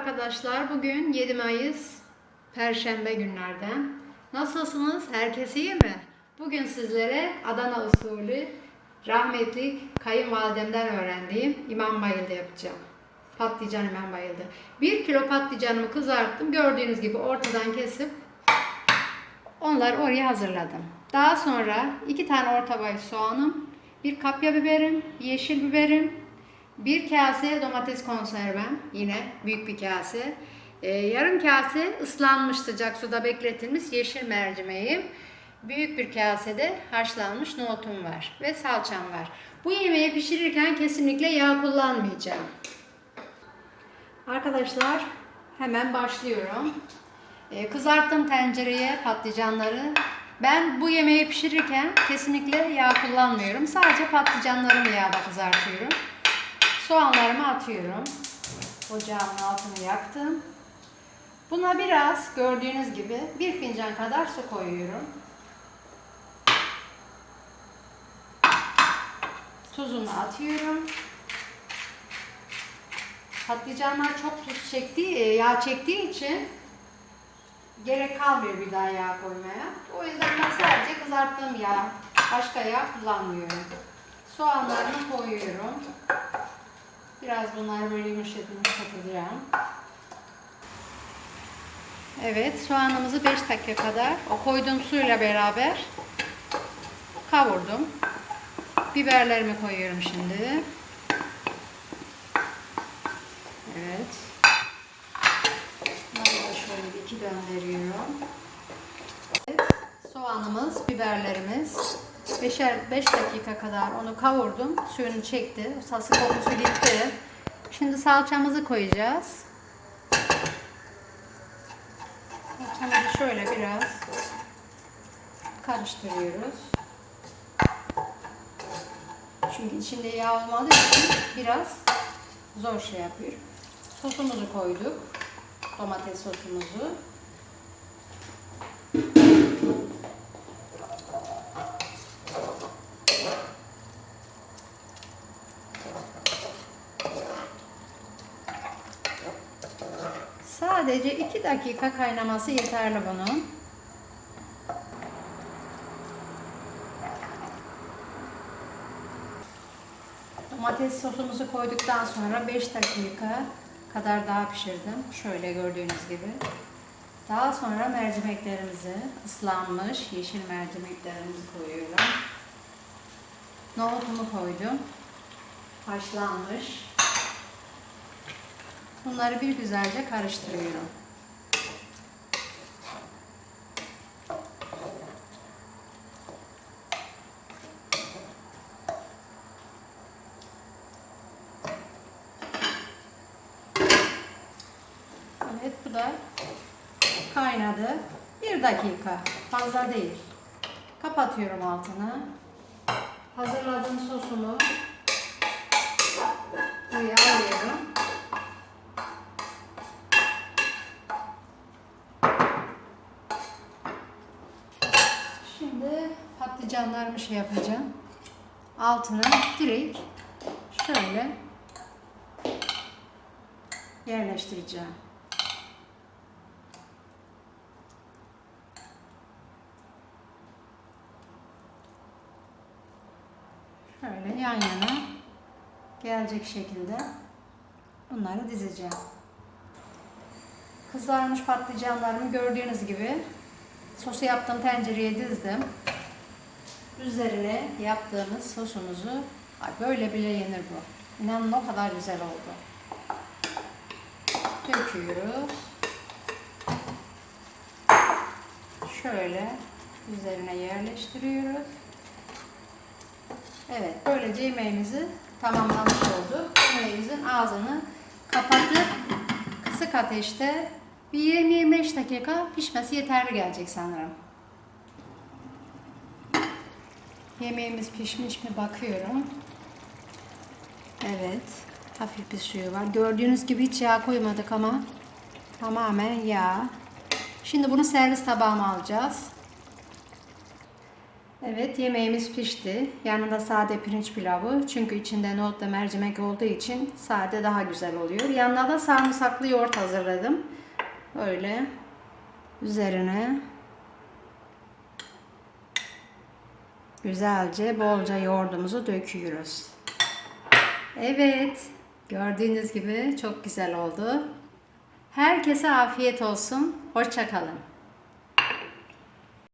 arkadaşlar. Bugün 7 Mayıs Perşembe günlerden. Nasılsınız? Herkes iyi mi? Bugün sizlere Adana usulü rahmetli kayınvalidemden öğrendiğim imam bayıldı yapacağım. Patlıcan imam bayıldı. 1 kilo patlıcanımı kızarttım. Gördüğünüz gibi ortadan kesip onları oraya hazırladım. Daha sonra 2 tane orta boy soğanım, bir kapya biberim, yeşil biberim, bir kase domates konservem yine büyük bir kase. Ee, yarım kase ıslanmış sıcak suda bekletilmiş yeşil mercimeğim. Büyük bir kasede haşlanmış nohutum var ve salçam var. Bu yemeği pişirirken kesinlikle yağ kullanmayacağım. Arkadaşlar hemen başlıyorum. Ee, kızarttım tencereye patlıcanları. Ben bu yemeği pişirirken kesinlikle yağ kullanmıyorum. Sadece patlıcanlarımı yağda kızartıyorum. Soğanlarımı atıyorum. Ocağımın altını yaktım. Buna biraz gördüğünüz gibi bir fincan kadar su koyuyorum. Tuzunu atıyorum. Patlıcanlar çok tuz çektiği, e, yağ çektiği için gerek kalmıyor bir daha yağ koymaya. O yüzden ben sadece kızarttığım yağ, başka yağ kullanmıyorum. Soğanlarımı koyuyorum. Biraz bunları böyle yumuşatayım, katacağım. Evet, soğanımızı 5 dakika kadar o koyduğum suyla beraber kavurdum. Biberlerimi koyuyorum şimdi. Evet. Bunları da şöyle iki döndürüyorum. Evet, soğanımız, biberlerimiz 5'er 5 dakika kadar onu kavurdum. Suyunu çekti. Sası kokusu gitti. Şimdi salçamızı koyacağız. Salçamızı şöyle biraz karıştırıyoruz. Çünkü içinde yağ olmadığı için biraz zor şey yapıyor. Sosumuzu koyduk. Domates sosumuzu. Sadece 2 dakika kaynaması yeterli bunun. Domates sosumuzu koyduktan sonra 5 dakika kadar daha pişirdim. Şöyle gördüğünüz gibi. Daha sonra mercimeklerimizi, ıslanmış yeşil mercimeklerimizi koyuyorum. Nohutumu koydum. Haşlanmış. Bunları bir güzelce karıştırıyorum. Evet bu da kaynadı. Bir dakika. Fazla değil. Kapatıyorum altını. Hazırladığım sosumu buraya alıyorum. Şimdi patlıcanlarımı şey yapacağım. Altına direkt şöyle yerleştireceğim. Şöyle yan yana gelecek şekilde bunları dizeceğim. Kızarmış patlıcanlarımı gördüğünüz gibi sosu yaptığım tencereye dizdim. Üzerine yaptığımız sosumuzu ay böyle bile yenir bu. İnanın o kadar güzel oldu. Döküyoruz. Şöyle üzerine yerleştiriyoruz. Evet, böylece yemeğimizi tamamlamış olduk. Yemeğimizin ağzını kapatıp kısık ateşte bir 20-25 dakika pişmesi yeterli gelecek sanırım. Yemeğimiz pişmiş mi bakıyorum. Evet, hafif bir suyu var. Gördüğünüz gibi hiç yağ koymadık ama tamamen yağ. Şimdi bunu servis tabağıma alacağız. Evet yemeğimiz pişti. Yanında sade pirinç pilavı. Çünkü içinde nohut ve mercimek olduğu için sade daha güzel oluyor. Yanına da sarımsaklı yoğurt hazırladım. Böyle üzerine güzelce bolca yoğurdumuzu döküyoruz. Evet gördüğünüz gibi çok güzel oldu. Herkese afiyet olsun. Hoşçakalın.